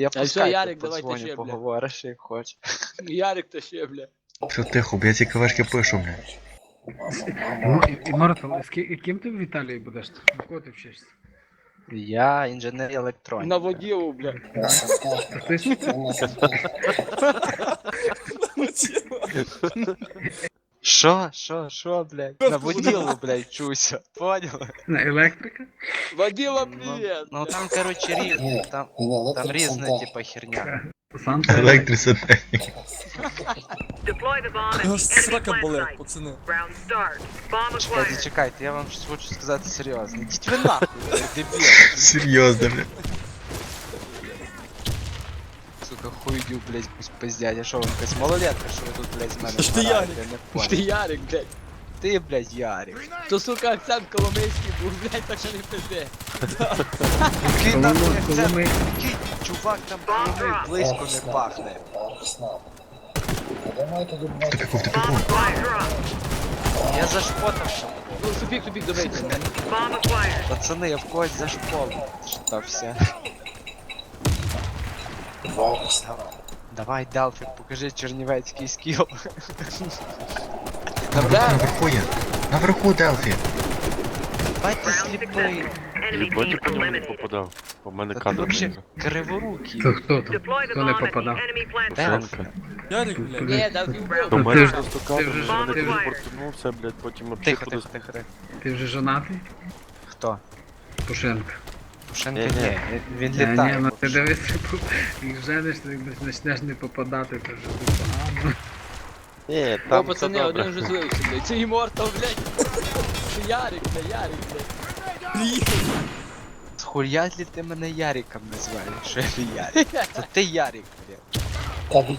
Я все, пускай Ярик, давай подзвоню, тащи, бля. поговориш, як хочеш. Ярик та ще, бля. Все тихо, бо я ці кавешки пишу, блядь. Ну, і, і Мартел, з ки- яким ти в Італії будеш? На кого ти вчишся? Я інженер електроніки. На воділу, бля. Та ти ж Що, що, що, блядь? На воділу, блядь, чуся. Понял? на електрика? Воділа, Ну, привіт! ну там, короче, різне, там, там різна, типа, херня. Санта Електрисотехніка. Deploy the bomb at Аж the enemy срака plant болить, site. пацани. Round start. Bomb Чекайте, acquired. чекайте, я вам щось хочу сказати серйозно. Ідіть ви нахуй, блядь, дебіл. Серйозно, блядь. Хуйню, блядь, якусь пиздять. А що ви, якась малолетка, що ви тут, блядь, з мене Та ж ти? Ярик. Я не Ти. Ярик, блядь. Ти, блядь, Ярик. То, сука, акцент коломийський був, блядь, так що не пизди. Який там акцент? Який чувак там коломи близько не пахне. Я зашпотався. Ну, супік, супік, добейте. Bomb acquired. Пацани, я в когось зашпотався. Давай, Делфі, покажи чернівецький скіл. Наверху є. Наверху Делфі. Давай ти Round сліпий. Єбать, я по ньому не попадав. У мене Та ти кадр вообще не криворукий. То хто там? Хто не попадав? Шенка. Ярик, блядь. Ні, да, До мене ж- просто ти кадр, мене ти ж- телепортнувся, блядь, потім вообще Тихо, кудись... тихо, тихо, тихо. Ти вже жонатий? Хто? Пушенко. Пушенко Ні-ні. ні, він Ні, ні, літає. ну ти дивися, їх жениш, ти якби почнеш не попадати, то вже буде погано. Ні, О, там все пацани, один добре. вже злився, блядь. Це імортал, блядь. Це Ярик, бля, Ярик, блядь. Схуялі ти мене Яриком називаєш, що я не Ярик. Це ти Ярик, блядь.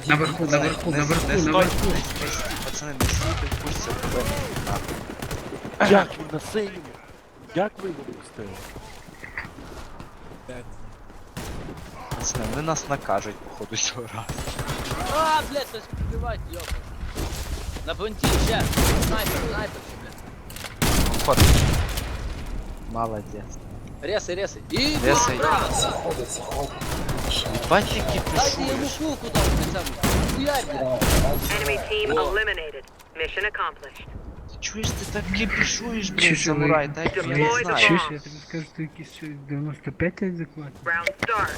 Наверху, наверху, Не- наверху, не стойте, наверху. не стійте, Пацани, не стійте, пусть це буде. Як він на синьому? Як ви його пустили? Пацани, вони нас накажуть, походу, цього разу. А, блядь, хтось підбивать, йопа. На понті, ще. Снайпер, снайпер, блядь. Походу. Молодець. Реси, реси. І Реси. браво! Бать, які Дайте йому пишуєш. кулку там, на цьому. Хуярь, блядь. Enemy team eliminated. Mission accomplished. Чуєш, ти так кипішуєш, Чи блін, що самурай, ви- так я Deploy не the знаю. Чуєш, я тобі скажу, ти якийсь що, 95 як заклад? Round start.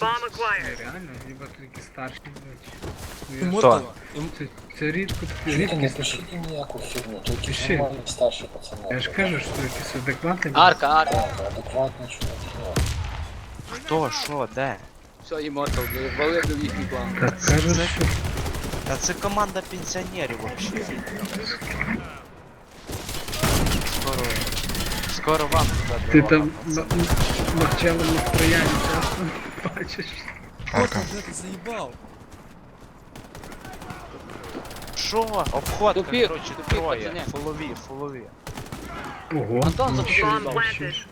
Bomb acquired. Реально, хіба ти якийсь старший, блядь. Імортал. Ім- Це, це рідко таке, Тільки не рідкість. пишіть ніяку херню, тільки Пиши. нормальні старші пацани. Я ж кажу, що якийсь адекватний. Арка, арка. Так, адекватно чуваки. Хто, що, де? Все, імортал, блядь, валив в їхній план. Так кажуть, що Та це команда пенсіонерів вообще. Скоро вам туди ти там пацани. на- навчалому строянні часто бачиш. Мотор, де ти заїбав? Що? Обходка, Тупік, коротше, тупік, троє. пацани. Фулові, фулові. Ого, Антон, за нічого Bomb Що собі. planted.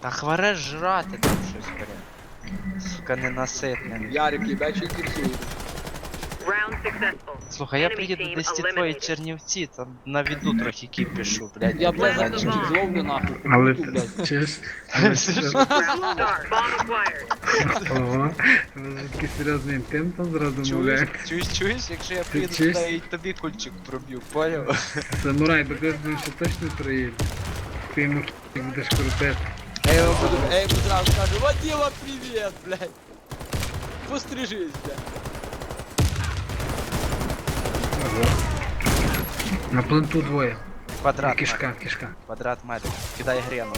Та хваре жрати там щось бере. Сука, ненаситне. Ярик, їбачу, кірсує. Слухай, я приїду десь ті твої чернівці, там на віду трохи кіпішу, блядь. Я, зараз ну, зловлю нахуй. Але start. Ого, такий серйозний інтим там зразу Чуєш, мовляєте. чуєш, чуєш, якщо я приїду туди і тобі кульчик проб'ю, поняв? Самурай, бо ти що точно приїде. Ти йому будеш крутити. Я йому буду, я йому зразу скажу, Вадима, привет, блядь. Пострижись, блядь. Ого. На пленту двоє. Квадрат, Кишка, метр. кишка. Квадрат метр. Кидай грену.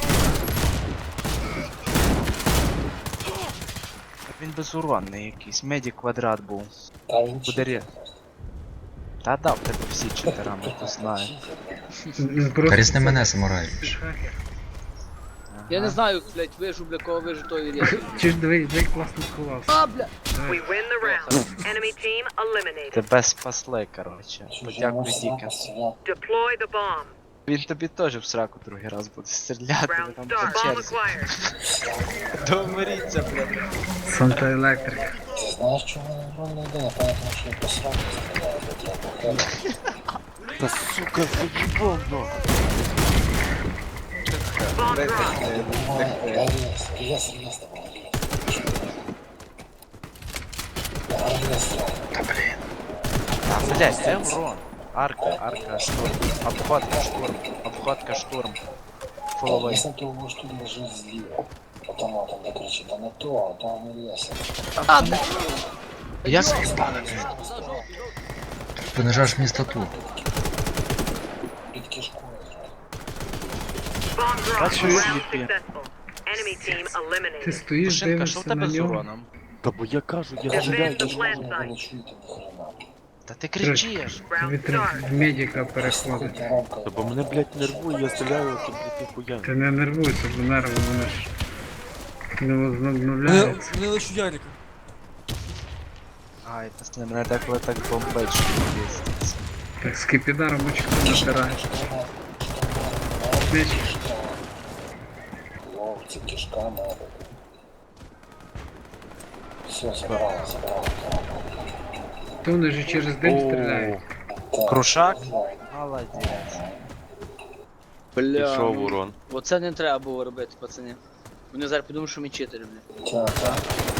Він безуронний якийсь, меді квадрат був. Та він Ударі. Та дав тебе всі знаєш. Він просто- Карісни мене, самурай. Хакер. Я не знаю, блядь, вижу, бля, кого вижу, то і різу. Чи ж диви, диви, класно сховався. А, бля. We win the round. Enemy team eliminated. Тебе спасли, коротше. Подякуй Дікенс. Deploy the bomb. Він тобі теж в сраку другий раз буде стріляти, ви Round там start. по Bomb черзі. acquired. Домиріться, блядь. Санта електрик. Знаєш, чому він нормальний йде? Напевно, що він посрав блядь, я покажу. Та сука, заїбав, ну. Bomb dropped. Дай єс, єс, єс, давай. Та блін. А, блядь, де урон? Арка, арка, штурм. Обходка, штурм. Обходка, штурм. Фуловий. Если ты будешь тут лежит слева, потому там кричит, а не то, а то он лесом. Я Понижаєш мені стату. Під кишкою. Bomb drop. Бачу, звідки. successful. Enemy team Ти стоїш, що дивишся на тебе з нього. уроном? Та бо я кажу, я the я ж можу. Не. Та ти кричиш. Тобі треба в медика переходити. Та бо мене, блядь, нервує, я стріляю, а тут, блядь, ніхуя. Ти не нервуйся, бо нерви вони ж не Мене, возобновляються. мене лише Ярика. Ай, пацани, мене деколи так бомбить, що їздить. Так з кипідаром очко натираєш. Меч. Локти, кишка, надо. Все, забрал, забрал. То вони ж через дим стріляють. Так, Крушак? давай. Молодець. Пішов Бля. урон. Оце не треба було робити, пацани. Вони зараз подумають, що ми читери, блядь. Так, так.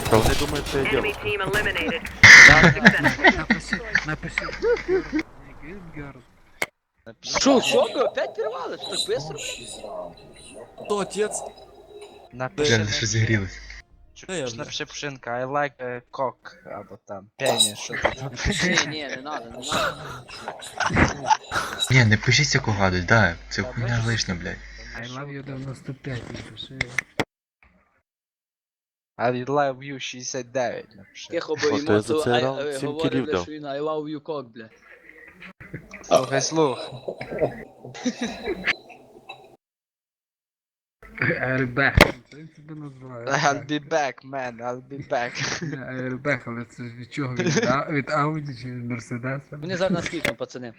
Та вони думають, це я Enemy діло. team eliminated. Successful. Напиши, напиши. Герл. Що, що ви опять пірвали? Так быстро? Шість раундів, ёпта. Хто отець? Напиши, Блін, що зігрілись. Де я, Чу- бля? напиши Пушинка, I like uh, cock, або там, пені, що тут. Ні, ні, не надо, не надо. Ні, не пишіть цю гадость, да, це хуйня лишня, блядь. I love you 95, напиши. I love you 69, напиши. Тихо, бо От йому за ай- е, сім говорить, кілів бля, дав. що він I love you cock, бля. Слухай, слух. Airbag. Це він себе називає. I'll be back, man, I'll be back. Airbag, але це ж від чого? Від, А- від Audi чи від Mercedes? Вони зараз нас кікнуть, пацани.